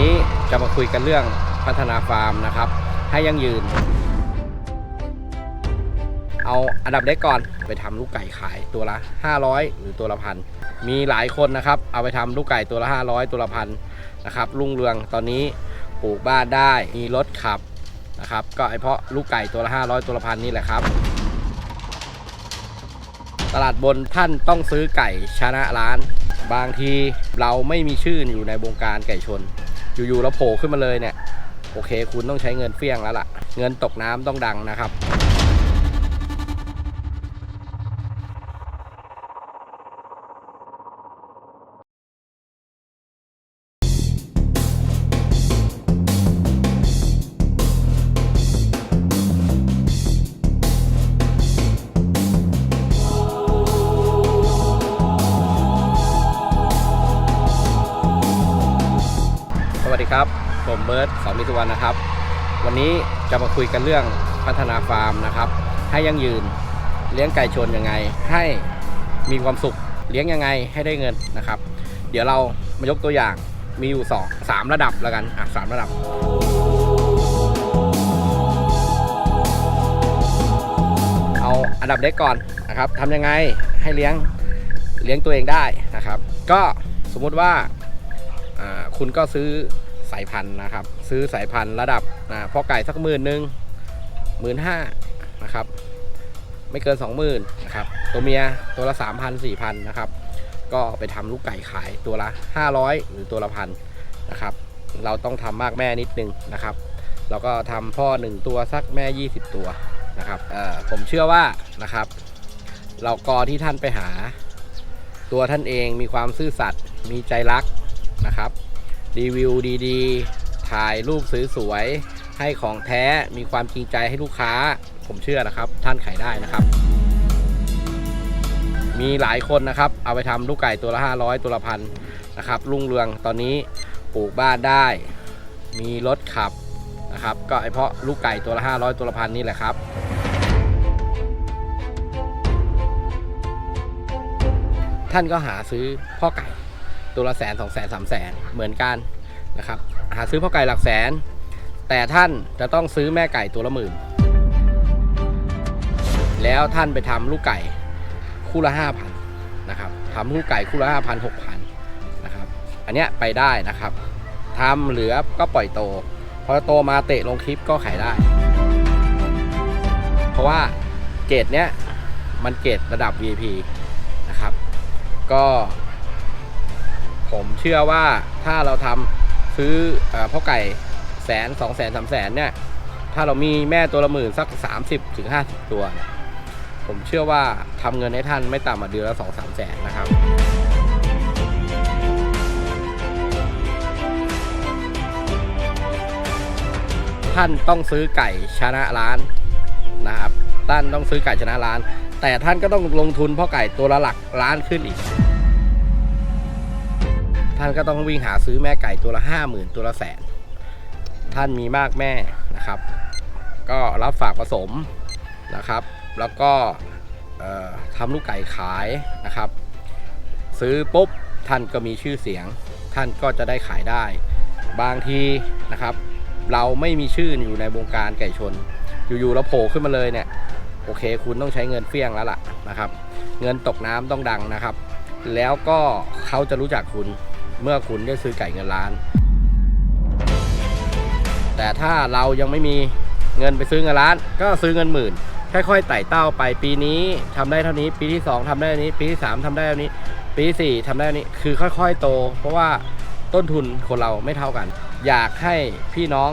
นี้จะมาคุยกันเรื่องพัฒนาฟาร์มนะครับ ให้ยั่งยืน เอาอันดับเล็กก่อนไปทำลูกไก่ขายตัวละ 500 หรือตัวละพันมีหลายคนนะครับ เอาไปทำลูกไก่ตัวละ 500 ตัวละพันนะครับรุ่งเรืองตอนนี้ปลูกบ้านได้มีรถขับนะครับ ก็ไอเพาะลูกไก่ตัวละ 500 ตัวละพันนี่แหละครับ ตลาดบนท่านต้องซื้อไก่ชนะร้าน บางทีเราไม่มีชื่ออยู่ในวงการไก่ชน อยู่ๆเราโผล่ขึ้นมาเลยเนี่ยโอเค คุณต้องใช้เงินเฟี้ยงแล้วล่ะ เงินตกน้ำต้องดังนะครับ ครับ ผมเบิร์ตสอนมิสุวรรณนะครับ วันนี้จะมาคุยกันเรื่องพัฒนาฟาร์มนะครับ ให้ยั่งยืนเลี้ยงไก่ชนยังไง ให้มีความสุขเลี้ยงยังไงให้ได้เงินนะครับ เดี๋ยวเรามายกตัวอย่างมีอยู่สองสามระดับแล้วกันอะสามระดับเอาอันดับเล็กก่อนนะครับทำยังไงให้เลี้ยงเลี้ยงตัวเองได้นะครับ ก็สมมุติว่าคุณก็ซื้อ สายพันธุ์นะครับ ซื้อสายพันธุ์ระดับนะพอไก่สักหมื่นหนึ่งหมื่นห้านะครับ ไม่เกิน20,000นนะครับ ตัวเมียตัวละ3,000 4,000นะครับ ก็ไปทำลูกไก่ขายตัวละ500หรือตัวละพันนะครับ เราต้องทำมากแม่นิดนึงนะครับ เราก็ทำพ่อ1ตัวสักแม่20ตัวนะครับผมเชื่อว่านะครับ เรากอที่ท่านไปหา ตัวท่านเองมีความซื่อสัตย์มีใจรักนะครับ รีวิวดีๆ ถ่ายรูปสวยๆ ให้ของแท้มีความจริงใจให้ลูกค้า ผมเชื่อนะครับ ท่านขายได้นะครับ มีหลายคนนะครับ เอาไปทำลูกไก่ตัวละ 500 ตัวละพันนะครับ รุ่งเรืองตอนนี้ปลูกบ้านได้ มีรถขับนะครับ ก็ไอเพราะลูกไก่ตัวละ 500 ตัวละพันนี่แหละครับท่านก็หาซื้อพ่อไก่ ตัวละแสนสองแสนสามแสนเหมือนกันนะครับ หาซื้อพ่อไก่หลักแสน แต่ท่านจะต้องซื้อแม่ไก่ตัวละหมื่น แล้วท่านไปทำลูกไก่คู่ละห้าพันนะครับทำลูกไก่คู่ละห้าพันหกพันนะครับ อันเนี้ยไปได้นะครับทำเหลือก็ปล่อยโต พอโตมาเตะลงคลิปก็ขายได้ เพราะว่าเกรดเนี้ยมันเกรดระดับ VIP นะครับ ก็ ผมเชื่อว่าถ้าเราทำซื้ออพ่อไก่แสนสองแสนสามแสนเนี่ยถ้าเรามีแม่ตัวละหมื่นสัก 30ถึง50 ตัว ผมเชื่อว่าทำเงินให้ท่านไม่ต่ำกว่าเดือนละสองสามแสนนะครับ ท่านต้องซื้อไก่ชนะร้านนะครับท่านต้องซื้อไก่ชนะร้าน แต่ท่านก็ต้องลงทุนพ่อไก่ตัวละหลักล้านขึ้นอีก ท่านก็ต้องวิ่งหาซื้อแม่ไก่ตัวละห้าหมื่นตัวละแสน ท่านมีมากแม่นะครับ ก็รับฝากผสมนะครับ แล้วก็ทำลูกไก่ขายนะครับ ซื้อปุ๊บท่านก็มีชื่อเสียง ท่านก็จะได้ขายได้ บางทีนะครับ เราไม่มีชื่ออยู่ในวงการไก่ชน อยู่ๆเราโผล่ขึ้นมาเลยเนี่ยโอเค คุณต้องใช้เงินเฟี้ยงแล้วล่ะนะครับ เงินตกน้ำต้องดังนะครับ แล้วก็เขาจะรู้จักคุณ เมื่อคุณได้ซื้อไก่เงินล้าน แต่ถ้าเรายังไม่มีเงินไปซื้อเงินล้าน ก็ซื้อเงินหมื่น ค่อยๆไต่เต้าไปปีนี้ทำได้เท่านี้ ปีที่ 2ทำได้เท่านี้ ปีที่ 3ทำได้เท่านี้ ปีที่ 4ทำได้เท่านี้คือค่อยๆโต เพราะว่าต้นทุนคนเราไม่เท่ากัน อยากให้พี่น้อง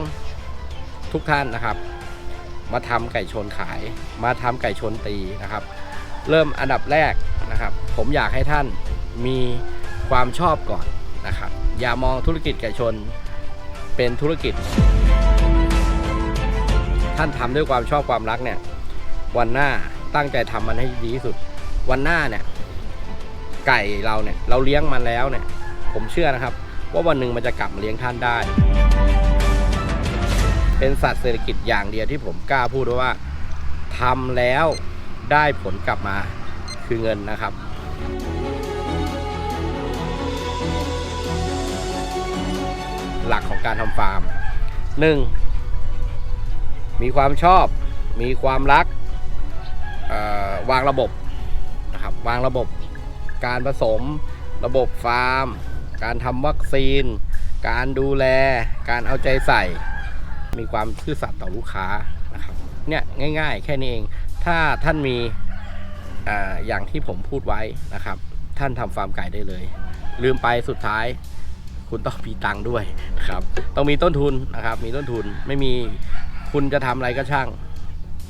ทุกท่านนะครับ มาทำไก่ชนขาย มาทำไก่ชนตีนะครับ เริ่มอันดับแรกนะครับ ผมอยากให้ท่านมีความชอบก่อน นะครับ อย่ามองธุรกิจไก่ชนเป็นธุรกิจ ท่านทำด้วยความชอบความรักเนี่ย วันหน้าตั้งใจทำมันให้ดีที่สุด วันหน้าเนี่ย ไก่เราเนี่ยเราเลี้ยงมันแล้วเนี่ย ผมเชื่อนะครับ ว่าวันหนึ่งมันจะกลับมาเลี้ยงท่านได้ เป็นสัตว์เศรษฐกิจอย่างเดียวที่ผมกล้าพูดว่าทำแล้วได้ผลกลับมาคือเงินนะครับ หลักของการทำฟาร์ม 1. มีความชอบ มีความรักวางระบบนะครับวางระบบการผสม ระบบฟาร์ม การทำวัคซีน การดูแล การเอาใจใส่ มีความซื่อสัตย์ต่อลูกค้านะครับเนี่ยง่าย ๆ แค่นี้เอง ถ้าท่านมีออย่างที่ผมพูดไว้นะครับ ท่านทำฟาร์มไก่ได้เลย ลืมไปสุดท้าย คุณต้องมีตังค์ด้วยนะครับต้องมีต้นทุนนะครับ มีต้นทุนไม่มีคุณจะทำอะไรก็ช่าง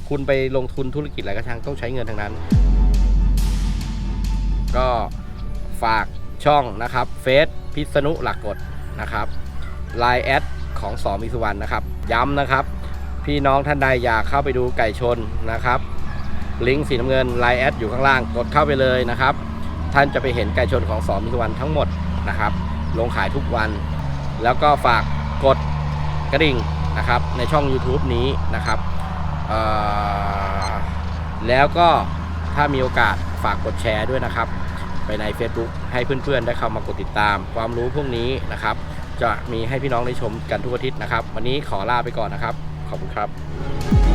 คุณไปลงทุนธุรกิจอะไรก็ช่างต้องใช้เงินทั้งนั้น ก็ฝากช่องนะครับเฟซพิษณุหลักกฎนะครับไลน์แอดของสอมิสุวรรณนะครับ ย้ำนะครับ พี่น้องท่านใดอยากเข้าไปดูไก่ชนนะครับลิงก์สีน้ำเงินไลน์แอดอยู่ข้างล่างกดเข้าไปเลยนะครับ ท่านจะไปเห็นไก่ชนของสอมิสุวรรณทั้งหมดนะครับ ลงขายทุกวัน แล้วก็ฝากกดกระดิ่งนะครับในช่อง YouTube นี้นะครับแล้วก็ถ้ามีโอกาสฝากกดแชร์ด้วยนะครับ ไปใน Facebook ให้เพื่อนๆ ได้เข้ามากดติดตาม ความรู้พวกนี้นะครับ จะมีให้พี่น้องได้ชมกันทุกอาทิตย์นะครับ วันนี้ขอลาไปก่อนนะครับ ขอบคุณครับ